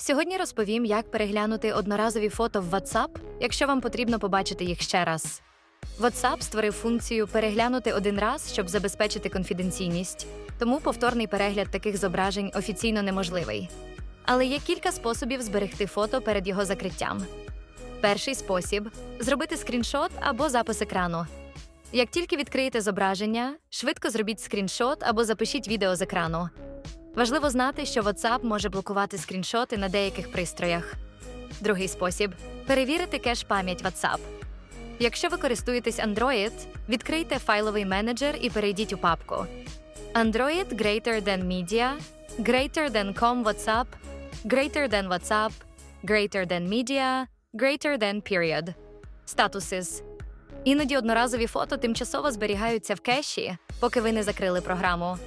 Сьогодні розповім, як переглянути одноразові фото в WhatsApp, якщо вам потрібно побачити їх ще раз. WhatsApp створив функцію переглянути один раз, щоб забезпечити конфіденційність, тому повторний перегляд таких зображень офіційно неможливий. Але є кілька способів зберегти фото перед його закриттям. Перший спосіб зробити скріншот або запис екрану. Як тільки відкриєте зображення, швидко зробіть скріншот або запишіть відео з екрану. Важливо знати, що WhatsApp може блокувати скріншоти на деяких пристроях. Другий спосіб перевірити кеш пам'ять WhatsApp. Якщо ви користуєтесь Android, відкрийте файловий менеджер і перейдіть у папку Android Greater than Media, Greater than Com WhatsApp, Greater than WhatsApp, Greater than Media, Greater than Period. Статуси. Іноді одноразові фото тимчасово зберігаються в кеші, поки ви не закрили програму.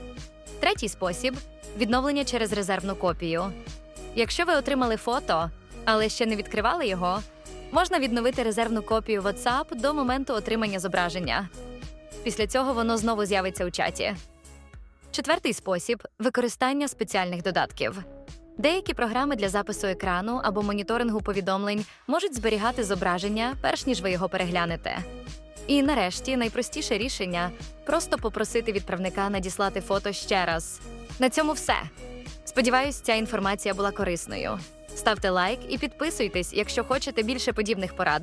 Третій спосіб відновлення через резервну копію. Якщо ви отримали фото, але ще не відкривали його, можна відновити резервну копію WhatsApp до моменту отримання зображення. Після цього воно знову з'явиться у чаті. Четвертий спосіб використання спеціальних додатків. Деякі програми для запису екрану або моніторингу повідомлень можуть зберігати зображення, перш ніж ви його переглянете. І нарешті найпростіше рішення просто попросити відправника надіслати фото ще раз. На цьому все. Сподіваюсь, ця інформація була корисною. Ставте лайк і підписуйтесь, якщо хочете більше подібних порад.